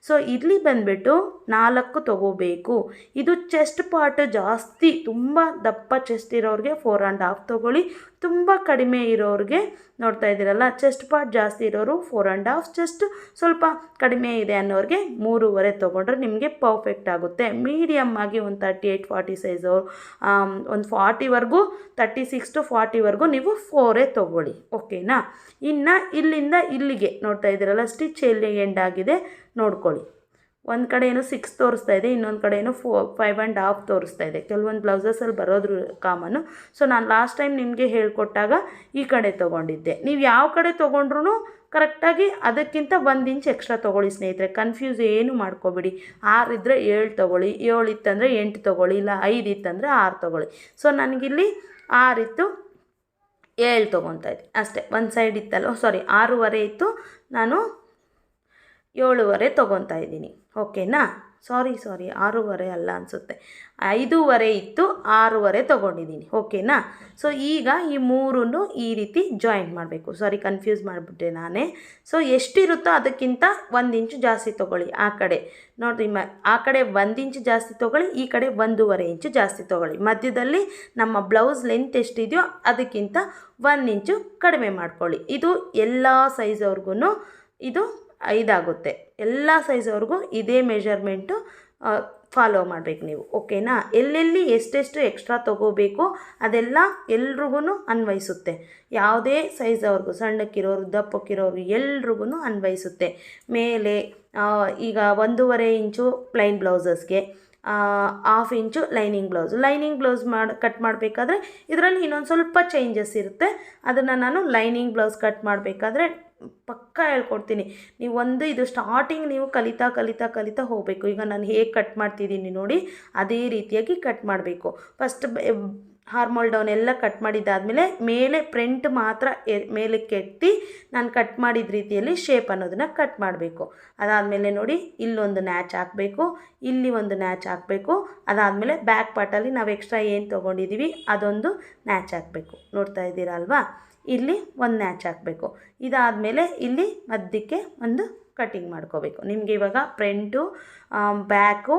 ಸೊ ಇಲ್ಲಿ ಬಂದುಬಿಟ್ಟು ನಾಲ್ಕು ತೊಗೋಬೇಕು. ಇದು ಚೆಸ್ಟ್ ಪಾರ್ಟ್ ಜಾಸ್ತಿ, ತುಂಬ ದಪ್ಪ ಚೆಸ್ಟ್ ಇರೋರಿಗೆ ಫೋರ್ ಆ್ಯಂಡ್ ಹಾಫ್ ತೊಗೊಳ್ಳಿ. ತುಂಬ ಕಡಿಮೆ ಇರೋರಿಗೆ, ನೋಡ್ತಾ ಇದ್ದೀರಲ್ಲ ಚೆಸ್ಟ್ ಪಾರ್ಟ್ ಜಾಸ್ತಿ ಇರೋರು ಫೋರ್ ಆ್ಯಂಡ್ ಹಾಫ್ ಚೆಸ್ಟ್ ಸ್ವಲ್ಪ ಕಡಿಮೆ ಇದೆ ಅನ್ನೋರಿಗೆ ಮೂರುವರೆ ತೊಗೊಂಡ್ರೆ ನಿಮಗೆ ಪರ್ಫೆಕ್ಟ್ ಆಗುತ್ತೆ. ಮೀಡಿಯಮ್ ಆಗಿ ಒಂದು ತರ್ಟಿ ಏಯ್ಟ್ ಫಾರ್ಟಿ ಸೈಜು ಒಂದು ಫಾರ್ಟಿವರೆಗೂ ತರ್ಟಿ ಸಿಕ್ಸ್ ಟು ಫಾರ್ಟಿವರೆಗೂ ನೀವು ಫೋರೇ ತೊಗೊಳ್ಳಿ, ಓಕೆನಾ? ಇನ್ನು ಇಲ್ಲಿಂದ ಇಲ್ಲಿಗೆ, ನೋಡ್ತಾ ಇದ್ದೀರಲ್ಲ ಸ್ಟಿಚ್ ಎಲ್ಲಿ ಎಂಡ್ ಆಗಿದೆ, ನೋಡ್ಕೊಳ್ಳಿ. ಒಂದು ಕಡೆ ಏನು ಸಿಕ್ಸ್ ತೋರಿಸ್ತಾ ಇದೆ, ಇನ್ನೊಂದು ಕಡೆ ಏನು ಫೋ ಫೈವ್ ಆ್ಯಂಡ್ ಹಾಫ್ ತೋರಿಸ್ತಾ ಇದೆ. ಕೆಲವೊಂದು ಬ್ಲೌಸಸ್ಸಲ್ಲಿ ಬರೋದ್ರ ಕಾಮನ್ನು ಸೊ ನಾನು ಲಾಸ್ಟ್ ಟೈಮ್ ನಿಮಗೆ ಹೇಳಿಕೊಟ್ಟಾಗ ಈ ಕಡೆ ತೊಗೊಂಡಿದ್ದೆ. ನೀವು ಯಾವ ಕಡೆ ತೊಗೊಂಡ್ರು ಕರೆಕ್ಟಾಗಿ ಅದಕ್ಕಿಂತ ಒಂದು ಇಂಚ್ ಎಕ್ಸ್ಟ್ರಾ ತೊಗೊಳ್ಳಿ ಸ್ನೇಹಿತರೆ ಕನ್ಫ್ಯೂಸ್ ಏನು ಮಾಡ್ಕೋಬೇಡಿ. ಆರು ಇದ್ದರೆ ಏಳು ತೊಗೊಳ್ಳಿ, ಏಳು ಇತ್ತಂದರೆ ಎಂಟು ತೊಗೊಳ್ಳಿ, ಇಲ್ಲ ಐದು ಇತ್ತಂದರೆ ಆರು ತೊಗೊಳ್ಳಿ. ಸೊ ನನಗಿಲ್ಲಿ ಆರಿತ್ತು ಏಳು ತೊಗೊತಾ ಇದ್ದೆ. ಅಷ್ಟೇ, ಒಂದು ಸೈಡ್ ಇತ್ತಲ್ಲ ಸಾರಿ ಆರೂವರೆ ಇತ್ತು. ನಾನು ಏಳುವರೆ ತೊಗೊತಾ ಇದ್ದೀನಿ. ಓಕೆನಾ ಸಾರಿ ಸಾರಿ, ಆರೂವರೆ ಅಲ್ಲ ಅನಿಸುತ್ತೆ. ಐದೂವರೆ ಇತ್ತು, ಆರೂವರೆ ತೊಗೊಂಡಿದ್ದೀನಿ. ಓಕೆನಾ? ಸೊ ಈಗ ಈ ಮೂರನ್ನು ಈ ರೀತಿ ಜಾಯಿಂಟ್ ಮಾಡಬೇಕು. ಸಾರಿ ಕನ್ಫ್ಯೂಸ್ ಮಾಡಿಬಿಟ್ಟೆ ನಾನೇ. ಸೊ ಎಷ್ಟಿರುತ್ತೋ ಅದಕ್ಕಿಂತ ಒಂದು ಇಂಚು ಜಾಸ್ತಿ ತೊಗೊಳ್ಳಿ ಆ ಕಡೆ. ನೋಡಿರಿ, ಮ, ಆ ಕಡೆ ಒಂದು ಇಂಚು ಜಾಸ್ತಿ ತೊಗೊಳ್ಳಿ, ಈ ಕಡೆ ಒಂದೂವರೆ ಇಂಚು ಜಾಸ್ತಿ ತೊಗೊಳ್ಳಿ. ಮಧ್ಯದಲ್ಲಿ ನಮ್ಮ ಬ್ಲೌಸ್ ಲೆಂತ್ ಎಷ್ಟಿದೆಯೋ ಅದಕ್ಕಿಂತ ಒಂದು ಇಂಚು ಕಡಿಮೆ ಮಾಡ್ಕೊಳ್ಳಿ. ಇದು ಎಲ್ಲ ಸೈಜವ್ರಿಗೂ ಇದು ಐದಾಗುತ್ತೆ. ಎಲ್ಲ ಸೈಜ್ವರೆಗೂ ಇದೇ ಮೆಷರ್ಮೆಂಟು ಫಾಲೋ ಮಾಡಬೇಕು ನೀವು. ಓಕೆನಾ ಎಲ್ಲೆಲ್ಲಿ ಎಷ್ಟೆಷ್ಟು ಎಕ್ಸ್ಟ್ರಾ ತೊಗೋಬೇಕು ಅದೆಲ್ಲ ಎಲ್ರಿಗೂ ಅನ್ವಯಿಸುತ್ತೆ. ಯಾವುದೇ ಸೈಜ್ ಸಣ್ಣಕ್ಕಿರೋರು, ದಪ್ಪಕ್ಕಿರೋರು ಎಲ್ರಿಗೂ ಅನ್ವಯಿಸುತ್ತೆ. ಮೇಲೆ ಈಗ ಒಂದೂವರೆ inch plain ಬ್ಲೌಸಸ್ಗೆ half inch lining blouse lining blouse ಮಾಡಿ ಕಟ್ ಮಾಡಬೇಕಾದ್ರೆ ಇದರಲ್ಲಿ ಇನ್ನೊಂದು ಸ್ವಲ್ಪ ಚೇಂಜಸ್ ಇರುತ್ತೆ. ಅದನ್ನು ನಾನು ಲೈನಿಂಗ್ ಬ್ಲೌಸ್ ಕಟ್ ಮಾಡಬೇಕಾದ್ರೆ ಪಕ್ಕ ಹೇಳ್ಕೊಡ್ತೀನಿ. ನೀವು ಒಂದು ಇದು ಸ್ಟಾರ್ಟಿಂಗ್ ನೀವು ಕಲಿತಾ ಕಲಿತಾ ಕಲಿತಾ ಹೋಗಬೇಕು. ಈಗ ನಾನು ಹೇಗೆ ಕಟ್ ಮಾಡ್ತಿದ್ದೀನಿ ನೋಡಿ, ಅದೇ ರೀತಿಯಾಗಿ ಕಟ್ ಮಾಡಬೇಕು. ಫಸ್ಟ್ ಹಾರ್ಮೋಲ್ ಡೌನ್ ಎಲ್ಲ ಕಟ್ ಮಾಡಿದ್ದಾದಮೇಲೆ ಮೇಲೆ ಪ್ರಿಂಟ್ ಮಾತ್ರ ಎ, ಮೇಲೆ ಎತ್ತಿ ನಾನು ಕಟ್ ಮಾಡಿದ ರೀತಿಯಲ್ಲಿ ಶೇಪ್ ಅನ್ನೋದನ್ನು ಕಟ್ ಮಾಡಬೇಕು. ಅದಾದಮೇಲೆ ನೋಡಿ, ಇಲ್ಲೊಂದು ನ್ಯಾಚ್ ಹಾಕಬೇಕು, ಇಲ್ಲಿ ಒಂದು ನ್ಯಾಚ್ ಹಾಕಬೇಕು. ಅದಾದಮೇಲೆ ಬ್ಯಾಕ್ ಪಾರ್ಟಲ್ಲಿ ನಾವು ಎಕ್ಸ್ಟ್ರಾ ಏನು ತೊಗೊಂಡಿದ್ದೀವಿ ಅದೊಂದು ನ್ಯಾಚ್ ಹಾಕಬೇಕು. ನೋಡ್ತಾ ಇದ್ದೀರಾ ಅಲ್ವಾ? ಇಲ್ಲಿ ಒಂದು ನ್ಯಾಚ್ ಹಾಕಬೇಕು. ಇದಾದಮೇಲೆ ಇಲ್ಲಿ ಮಧ್ಯಕ್ಕೆ ಒಂದು ಕಟಿಂಗ್ ಮಾಡ್ಕೋಬೇಕು. ನಿಮಗೆ ಇವಾಗ ಫ್ರಂಟು ಬ್ಯಾಕು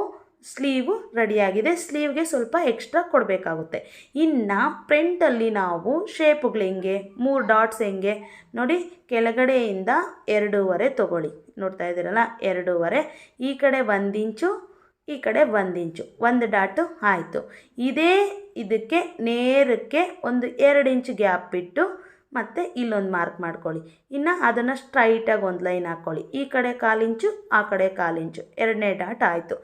ಸ್ಲೀವು ರೆಡಿಯಾಗಿದೆ ಸ್ಲೀವ್ಗೆ ಸ್ವಲ್ಪ ಎಕ್ಸ್ಟ್ರಾ ಕೊಡಬೇಕಾಗುತ್ತೆ. ಇನ್ನು ಪ್ರೆಂಟಲ್ಲಿ ನಾವು ಶೇಪುಗಳು ಹೆಂಗೆ, ಮೂರು ಡಾಟ್ಸ್ ಹೆಂಗೆ, ನೋಡಿ ಕೆಳಗಡೆಯಿಂದ ಎರಡೂವರೆ ತೊಗೊಳ್ಳಿ. ನೋಡ್ತಾ ಇದ್ದೀರಲ್ಲ, ಎರಡೂವರೆ, ಈ ಕಡೆ ಒಂದು ಇಂಚು, ಈ ಕಡೆ ಒಂದು ಇಂಚು, ಒಂದು ಡಾಟು ಆಯಿತು. ಇದೇ ಇದಕ್ಕೆ, ನೇರಕ್ಕೆ ಒಂದು ಎರಡು ಇಂಚು ಗ್ಯಾಪ್ ಬಿಟ್ಟು ಮತ್ತು ಇಲ್ಲೊಂದು ಮಾರ್ಕ್ ಮಾಡ್ಕೊಳ್ಳಿ. ಇನ್ನು ಅದನ್ನು ಸ್ಟ್ರೈಟಾಗಿ ಒಂದು ಲೈನ್ ಹಾಕ್ಕೊಳ್ಳಿ ಈ ಕಡೆ ಕಾಲಿಂಚು ಆ ಕಡೆ ಕಾಲಿಂಚು ಎರಡನೇ ಡಾಟ್ ಆಯಿತು.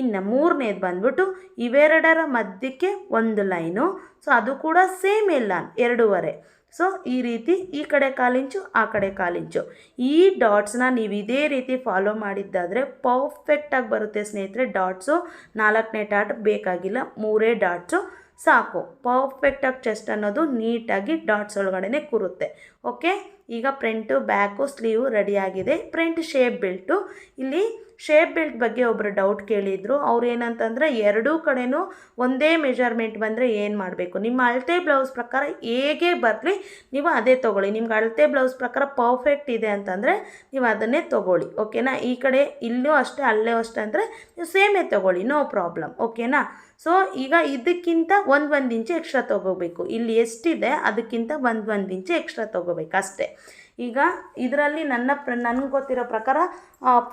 ಇನ್ನು ಮೂರನೇದು ಬಂದ್ಬಿಟ್ಟು ಇವೆರಡರ ಮಧ್ಯಕ್ಕೆ ಒಂದು ಲೈನು ಸೊ ಅದು ಕೂಡ ಸೇಮ್ ಇಲ್ಲ ಎರಡೂವರೆ. ಸೊ ಈ ರೀತಿ ಈ ಕಡೆ ಕಾಲಿಂಚು ಆ ಕಡೆ ಕಾಲಿಂಚು ಈ ಡಾಟ್ಸ್ನ ನೀವು ಇದೇ ರೀತಿ ಫಾಲೋ ಮಾಡಿದ್ದಾದರೆ ಪರ್ಫೆಕ್ಟಾಗಿ ಬರುತ್ತೆ ಸ್ನೇಹಿತರೆ ಡಾಟ್ಸು ನಾಲ್ಕನೇ ಡಾಟ್ ಬೇಕಾಗಿಲ್ಲ, ಮೂರೇ ಡಾಟ್ಸು ಸಾಕು. ಪರ್ಫೆಕ್ಟಾಗಿ ಚೆಸ್ಟ್ ಅನ್ನೋದು ನೀಟಾಗಿ ಡಾಟ್ಸ್ ಒಳಗಡೆ ಕೂರುತ್ತೆ. ಓಕೆ ಈಗ ಪ್ರಿಂಟು ಬ್ಯಾಕು ಸ್ಲೀವು ರೆಡಿಯಾಗಿದೆ ಪ್ರಿಂಟ್ ಶೇಪ್ ಬೆಲ್ಟು ಇಲ್ಲಿ ಶೇಪ್ ಬೆಲ್ಟ್ ಬಗ್ಗೆ ಒಬ್ಬರು ಡೌಟ್ ಕೇಳಿದರು. ಅವ್ರು ಏನಂತಂದರೆ ಎರಡೂ ಕಡೆನೂ ಒಂದೇ ಮೆಜರ್ಮೆಂಟ್ ಬಂದರೆ ಏನು ಮಾಡಬೇಕು? ನಿಮ್ಮ ಅಳತೆ ಬ್ಲೌಸ್ ಪ್ರಕಾರ ಹೇಗೆ ಬರಲಿ, ನೀವು ಅದೇ ತೊಗೊಳ್ಳಿ. ನಿಮ್ಗೆ ಅಳತೆ ಬ್ಲೌಸ್ ಪ್ರಕಾರ ಪರ್ಫೆಕ್ಟ್ ಇದೆ ಅಂತಂದರೆ ನೀವು ಅದನ್ನೇ ತೊಗೊಳ್ಳಿ. ಓಕೆನಾ ಈ ಕಡೆ ಇಲ್ಲೂ ಅಷ್ಟೇ, ಅಲ್ಲೇ ಅಷ್ಟೇ ಅಂದರೆ ನೀವು ಸೇಮೇ ತೊಗೊಳ್ಳಿ. ನೋ ಪ್ರಾಬ್ಲಮ್ ಓಕೆನಾ ಸೊ ಈಗ ಇದಕ್ಕಿಂತ ಒಂದು ಒಂದು ಇಂಚು ಎಕ್ಸ್ಟ್ರಾ ತೊಗೋಬೇಕು. ಇಲ್ಲಿ ಎಷ್ಟಿದೆ, ಅದಕ್ಕಿಂತ ಒಂದು ಒಂದು ಇಂಚು ಎಕ್ಸ್ಟ್ರಾ ತೊಗೋಬೇಕು ಅಷ್ಟೇ. ಈಗ ಇದರಲ್ಲಿ ನನ್ನ ಪ್ರ, ನನಗೆ ಗೊತ್ತಿರೋ ಪ್ರಕಾರ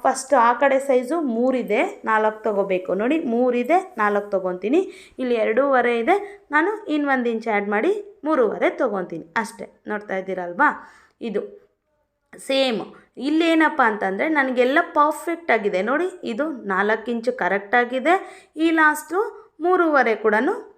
ಫಸ್ಟ್ ಆ ಕಡೆ ಸೈಜು ಮೂರಿದೆ, ನಾಲ್ಕು ತೊಗೋಬೇಕು. ನೋಡಿ, ಮೂರಿದೆ, ನಾಲ್ಕು ತೊಗೊತೀನಿ. ಇಲ್ಲಿ ಎರಡೂವರೆ ಇದೆ. ನಾನು ಇನ್ನೊಂದು ಇಂಚು ಆ್ಯಡ್ ಮಾಡಿ ಮೂರುವರೆ ತೊಗೊತೀನಿ. ಅಷ್ಟೇ. ನೋಡ್ತಾ ಇದ್ದೀರಲ್ವಾ? ಇದು. ಸೇಮ್. ಇಲ್ಲೇನಪ್ಪ ಅಂತಂದರೆ, ನನಗೆಲ್ಲ ಪರ್ಫೆಕ್ಟ್ ಆಗಿದೆ. ನೋಡಿ, ಇದು ನಾಲ್ಕು ಇಂಚು ಕರೆಕ್ಟಾಗಿದೆ ಈ ಲಾಸ್ಟು ಮೂರುವರೆ ಕೂಡ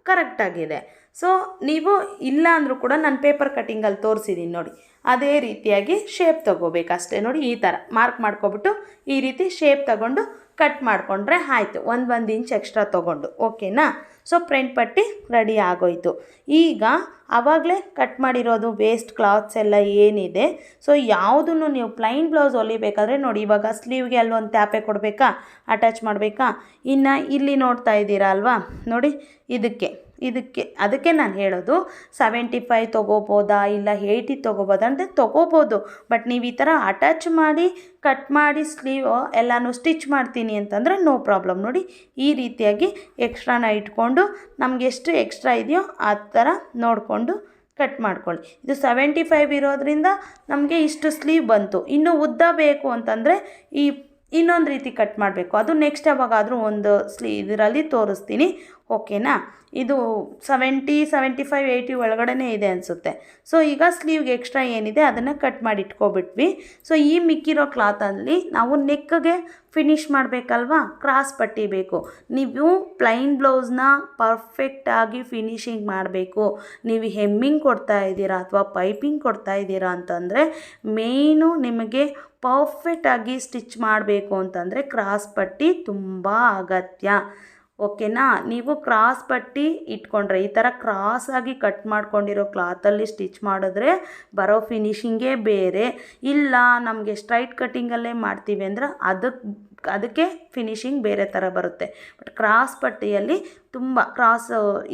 ಕರೆಕ್ಟಾಗಿದೆ ಸೊ ನೀವು ಇಲ್ಲ ಅಂದರೂ ಕೂಡ ನಾನು ಪೇಪರ್ ಕಟ್ಟಿಂಗಲ್ಲಿ ತೋರಿಸಿದ್ದೀನಿ ನೋಡಿ. ಅದೇ ರೀತಿಯಾಗಿ ಶೇಪ್ ತೊಗೋಬೇಕು ಅಷ್ಟೇ ನೋಡಿ, ಈ ಥರ ಮಾರ್ಕ್ ಮಾಡ್ಕೊಬಿಟ್ಟು ಈ ರೀತಿ ಶೇಪ್ ತಗೊಂಡು ಕಟ್ ಮಾಡಿಕೊಂಡ್ರೆ ಆಯಿತು. ಒಂದು ಒಂದು ಇಂಚ್ ಎಕ್ಸ್ಟ್ರಾ ತೊಗೊಂಡು ಓಕೆನಾ ಸೊ ಪ್ರಿಂಟ್ ಪಟ್ಟಿ ರೆಡಿ ಆಗೋಯ್ತು. ಈಗ ಆವಾಗಲೇ ಕಟ್ ಮಾಡಿರೋದು ವೇಸ್ಟ್ ಕ್ಲಾತ್ಸ್ ಎಲ್ಲ ಏನಿದೆ. ಸೊ ಯಾವುದನ್ನು ನೀವು ಪ್ಲೈನ್ ಬ್ಲೌಸ್ ಹೊಲಿಬೇಕಾದ್ರೆ ನೋಡಿ, ಇವಾಗ ಸ್ಲೀವ್ಗೆ ಅಲ್ಲೊಂದು ತ್ಯಾಪೆ ಕೊಡಬೇಕಾ? ಅಟ್ಯಾಚ್ ಮಾಡಬೇಕಾ? ಇನ್ನು ಇಲ್ಲಿ ನೋಡ್ತಾ ಇದ್ದೀರಾ ಅಲ್ವಾ? ನೋಡಿ, ಇದಕ್ಕೆ. ಇದಕ್ಕೆ, ಅದಕ್ಕೆ ನಾನು ಹೇಳೋದು ಸೆವೆಂಟಿ ಫೈವ್ ತೊಗೋಬೋದಾ ಇಲ್ಲ ಏಯ್ಟಿ ತೊಗೋಬೋದಾ ಅಂದರೆ ತೊಗೋಬೋದು. ಬಟ್ ನೀವು ಈ ಥರ ಅಟ್ಯಾಚ್ ಮಾಡಿ ಕಟ್ ಮಾಡಿ ಸ್ಲೀವ್ ಎಲ್ಲನೂ ಸ್ಟಿಚ್ ಮಾಡ್ತೀನಿ ಅಂತಂದರೆ ನೋ ಪ್ರಾಬ್ಲಮ್ ನೋಡಿ, ಈ ರೀತಿಯಾಗಿ ಎಕ್ಸ್ಟ್ರಾನ ಇಟ್ಕೊಂಡು ನಮ್ಗೆ ಎಷ್ಟು ಎಕ್ಸ್ಟ್ರಾ ಇದೆಯೋ ಆ ಥರ ನೋಡಿಕೊಂಡು ಕಟ್ ಮಾಡ್ಕೊಳ್ಳಿ. ಇದು ಸೆವೆಂಟಿ ಫೈವ್ ಇರೋದ್ರಿಂದ ನಮಗೆ ಇಷ್ಟು ಸ್ಲೀವ್ ಬಂತು. ಇನ್ನು ಉದ್ದ ಬೇಕು ಅಂತಂದರೆ ಈ ಇನ್ನೊಂದು ರೀತಿ ಕಟ್ ಮಾಡಬೇಕು. ಅದು ನೆಕ್ಸ್ಟ್ ಯಾವಾಗಾದರೂ ಒಂದು ಸ್ಲೀ ಇದರಲ್ಲಿ ತೋರಿಸ್ತೀನಿ. ಓಕೆನಾ? ಇದು ಸೆವೆಂಟಿ ಸೆವೆಂಟಿ ಫೈವ್ ಏಯ್ಟಿ ಒಳಗಡೆ ಇದೆ ಅನಿಸುತ್ತೆ. ಸೊ ಈಗ ಸ್ಲೀವ್ಗೆ ಎಕ್ಸ್ಟ್ರಾ ಏನಿದೆ ಅದನ್ನು ಕಟ್ ಮಾಡಿ ಇಟ್ಕೊಬಿಟ್ವಿ. ಸೊ ಈ ಮಿಕ್ಕಿರೋ ಕ್ಲಾತಲ್ಲಿ ನಾವು ನೆಕ್ಗೆ ಫಿನಿಶ್ ಮಾಡಬೇಕಲ್ವಾ? ಕ್ರಾಸ್ ಪಟ್ಟಿ ಬೇಕು. ನೀವು ಪ್ಲೈನ್ ಬ್ಲೌಸ್ನ ಪರ್ಫೆಕ್ಟಾಗಿ ಫಿನಿಶಿಂಗ್ ಮಾಡಬೇಕು. ನೀವು ಹೆಮ್ಮಿಂಗ್ ಕೊಡ್ತಾ ಇದ್ದೀರಾ ಅಥವಾ ಪೈಪಿಂಗ್ ಕೊಡ್ತಾ ಇದ್ದೀರಾ ಅಂತಂದರೆ ಮೇಯ್ನು ನಿಮಗೆ ಪರ್ಫೆಕ್ಟಾಗಿ ಸ್ಟಿಚ್ ಮಾಡಬೇಕು ಅಂತಂದರೆ ಕ್ರಾಸ್ ಪಟ್ಟಿ ತುಂಬ ಅಗತ್ಯ. ಓಕೆನಾ? ನೀವು ಕ್ರಾಸ್ ಪಟ್ಟಿ ಇಟ್ಕೊಂಡ್ರೆ, ಈ ಥರ ಕ್ರಾಸಾಗಿ ಕಟ್ ಮಾಡ್ಕೊಂಡಿರೋ ಕ್ಲಾತಲ್ಲಿ ಸ್ಟಿಚ್ ಮಾಡಿದ್ರೆ ಬರೋ ಫಿನಿಶಿಂಗೇ ಬೇರೆ. ಇಲ್ಲ, ನಮಗೆ ಸ್ಟ್ರೈಟ್ ಕಟ್ಟಿಂಗಲ್ಲೇ ಮಾಡ್ತೀವಿ ಅಂದ್ರೆ ಅದಕ್ಕೆ ಅದಕ್ಕೆ ಫಿನಿಶಿಂಗ್ ಬೇರೆ ಥರ ಬರುತ್ತೆ. ಬಟ್ ಕ್ರಾಸ್ ಪಟ್ಟಿಯಲ್ಲಿ ತುಂಬ ಕ್ರಾಸ್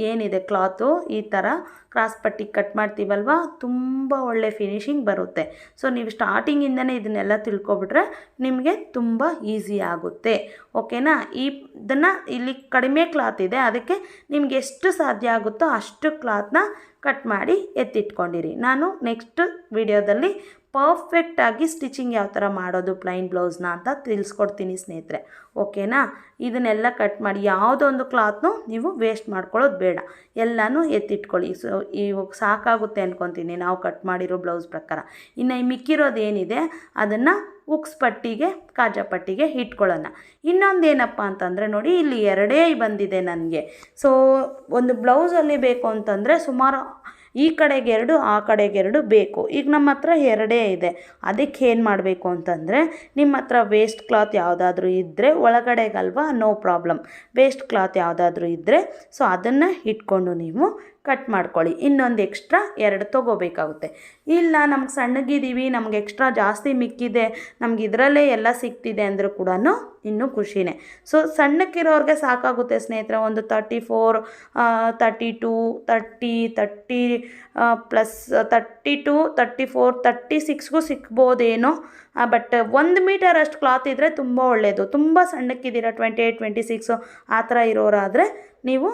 ಏನಿದೆ ಕ್ಲಾತು ಈ ಥರ ಕ್ರಾಸ್ ಪಟ್ಟಿ ಕಟ್ ಮಾಡ್ತೀವಲ್ವ? ತುಂಬ ಒಳ್ಳೆ ಫಿನಿಶಿಂಗ್ ಬರುತ್ತೆ. ಸೊ ನೀವು ಸ್ಟಾರ್ಟಿಂಗಿಂದನೇ ಇದನ್ನೆಲ್ಲ ತಿಳ್ಕೊಬಿಟ್ರೆ ನಿಮಗೆ ತುಂಬ ಈಸಿ ಆಗುತ್ತೆ. ಓಕೆನಾ ಈ ಇದನ್ನು ಇಲ್ಲಿ ಕಡಿಮೆ ಕ್ಲಾತ್ ಇದೆ. ಅದಕ್ಕೆ ನಿಮ್ಗೆ ಎಷ್ಟು ಸಾಧ್ಯ ಆಗುತ್ತೋ ಅಷ್ಟು ಕ್ಲಾತ್ನ ಕಟ್ ಮಾಡಿ ಎತ್ತಿಟ್ಕೊಂಡಿರಿ. ನಾನು ನೆಕ್ಸ್ಟ್ ವಿಡಿಯೋದಲ್ಲಿ ಪರ್ಫೆಕ್ಟಾಗಿ ಸ್ಟಿಚಿಂಗ್ ಯಾವ ಥರ ಮಾಡೋದು ಪ್ಲೈನ್ ಬ್ಲೌಸ್ನ ಅಂತ ತಿಳಿಸ್ಕೊಡ್ತೀನಿ ಸ್ನೇಹಿತರೆ. ಓಕೆನಾ ಇದನ್ನೆಲ್ಲ ಕಟ್ ಮಾಡಿ ಯಾವುದೋ ಒಂದು ಕ್ಲಾತ್ನು ನೀವು ವೇಸ್ಟ್ ಮಾಡ್ಕೊಳ್ಳೋದು ಬೇಡ. ಎಲ್ಲನೂ ಎತ್ತಿಟ್ಕೊಳ್ಳಿ. ಸೊ ಇವಾಗ ಸಾಕಾಗುತ್ತೆ ಅಂದ್ಕೊತೀನಿ ನಾವು ಕಟ್ ಮಾಡಿರೋ ಬ್ಲೌಸ್ ಪ್ರಕಾರ. ಇನ್ನು ಈ ಮಿಕ್ಕಿರೋದು ಏನಿದೆ? ಅದನ್ನು ಉಕ್ಸ್ ಪಟ್ಟಿಗೆ, ಕಾಜಾ ಪಟ್ಟಿಗೆ ಇಟ್ಕೊಳ್ಳೋಣ. ಇನ್ನೊಂದು ಏನಪ್ಪ ಅಂತಂದರೆ ನೋಡಿ, ಇಲ್ಲಿ ಎರಡೇ ಬಂದಿದೆ ನನಗೆ. ಸೊ ಒಂದು ಬ್ಲೌಸಲ್ಲಿ ಬೇಕು ಅಂತಂದರೆ ಸುಮಾರು ಈ ಕಡೆಗೆ ಎರಡು, ಆ ಕಡೆಗೆ ಎರಡು ಬೇಕು. ಈಗ ನಮ್ಮ ಹತ್ರ ಎರಡೇ ಇದೆ. ಅದಕ್ಕೆ ಏನು ಮಾಡಬೇಕು ಅಂತಂದರೆ, ನಿಮ್ಮ ಹತ್ರ ವೇಸ್ಟ್ ಕ್ಲಾತ್ ಯಾವುದಾದ್ರೂ ಇದ್ದರೆ ಒಳಗಡೆಗಲ್ವಾ ನೋ ಪ್ರಾಬ್ಲಮ್ ವೇಸ್ಟ್ ಕ್ಲಾತ್ ಯಾವುದಾದ್ರೂ ಇದ್ದರೆ ಸೊ ಅದನ್ನು ಇಟ್ಕೊಂಡು ನೀವು ಕಟ್ ಮಾಡ್ಕೊಳ್ಳಿ. ಇನ್ನೊಂದು ಎಕ್ಸ್ಟ್ರಾ ಎರಡು ತೊಗೋಬೇಕಾಗುತ್ತೆ. ಇಲ್ಲ, ನಮ್ಗೆ ಸಣ್ಣಗಿದ್ದೀವಿ ನಮ್ಗೆ ಎಕ್ಸ್ಟ್ರಾ ಜಾಸ್ತಿ ಮಿಕ್ಕಿದೆ, ನಮ್ಗೆ ಇದರಲ್ಲೇ ಎಲ್ಲ ಸಿಕ್ತಿದೆ ಅಂದರೂ ಕೂಡ ಇನ್ನೂ ಖುಷಿನೇ. ಸೊ ಸಣ್ಣಕ್ಕಿರೋರಿಗೆ ಸಾಕಾಗುತ್ತೆ ಸ್ನೇಹಿತರೆ. ಒಂದು thirty four thirty two thirty thirty plus thirty two thirty four thirty ಸಿಕ್ಸ್ಗೂ ಸಿಕ್ಬೋದೇನೋ ಬಟ್ ಒಂದು ಮೀಟರ್ ಅಷ್ಟು ಕ್ಲಾತ್ ಇದ್ದರೆ ತುಂಬ ಒಳ್ಳೆಯದು ತುಂಬ ಸಣ್ಣಕ್ಕಿದ್ದೀರ ಟ್ವೆಂಟಿ ಏಯ್ಟ್ ಟ್ವೆಂಟಿ ಸಿಕ್ಸು ಆ ಥರ ಇರೋರಾದರೆ ನೀವು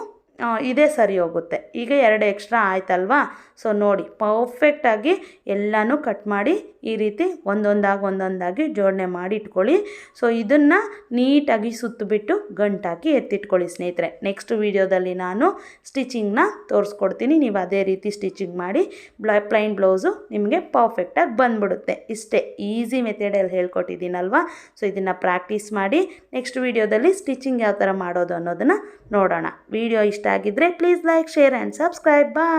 ಇದೇ ಸರಿ ಹೋಗುತ್ತೆ. ಈಗ ಎರಡು ಎಕ್ಸ್ಟ್ರಾ ಆಯ್ತಲ್ವಾ? ಸೊ ನೋಡಿ ಪರ್ಫೆಕ್ಟಾಗಿ ಎಲ್ಲನೂ ಕಟ್ ಮಾಡಿ ಈ ರೀತಿ ಒಂದೊಂದಾಗಿ ಒಂದೊಂದಾಗಿ ಜೋಡಣೆ ಮಾಡಿ ಇಟ್ಕೊಳ್ಳಿ. ಸೊ ಇದನ್ನು ನೀಟಾಗಿ ಸುತ್ತಬಿಟ್ಟು ಗಂಟಾಕಿ ಎತ್ತಿಟ್ಕೊಳ್ಳಿ ಸ್ನೇಹಿತರೆ. ನೆಕ್ಸ್ಟ್ ವೀಡಿಯೋದಲ್ಲಿ ನಾನು ಸ್ಟಿಚಿಂಗ್ನ ತೋರಿಸ್ಕೊಡ್ತೀನಿ. ನೀವು ಅದೇ ರೀತಿ ಸ್ಟಿಚಿಂಗ್ ಮಾಡಿ, ಬ್ಲ ಪ್ಲೈನ್ ಬ್ಲೌಸು ನಿಮಗೆ ಪರ್ಫೆಕ್ಟಾಗಿ ಬಂದ್ಬಿಡುತ್ತೆ. ಇಷ್ಟೇ ಈಸಿ ಮೆಥಡಲ್ಲಿ ಹೇಳ್ಕೊಟ್ಟಿದ್ದೀನಲ್ವಾ? ಸೊ ಇದನ್ನು ಪ್ರಾಕ್ಟೀಸ್ ಮಾಡಿ ನೆಕ್ಸ್ಟ್ ವೀಡಿಯೋದಲ್ಲಿ ಸ್ಟಿಚಿಂಗ್ ಯಾವ ಥರ ಮಾಡೋದು ಅನ್ನೋದನ್ನು ನೋಡೋಣ. ವಿಡಿಯೋ ಇಷ್ಟ ಆಗಿದ್ದರೆ please like share and subscribe ಬಾ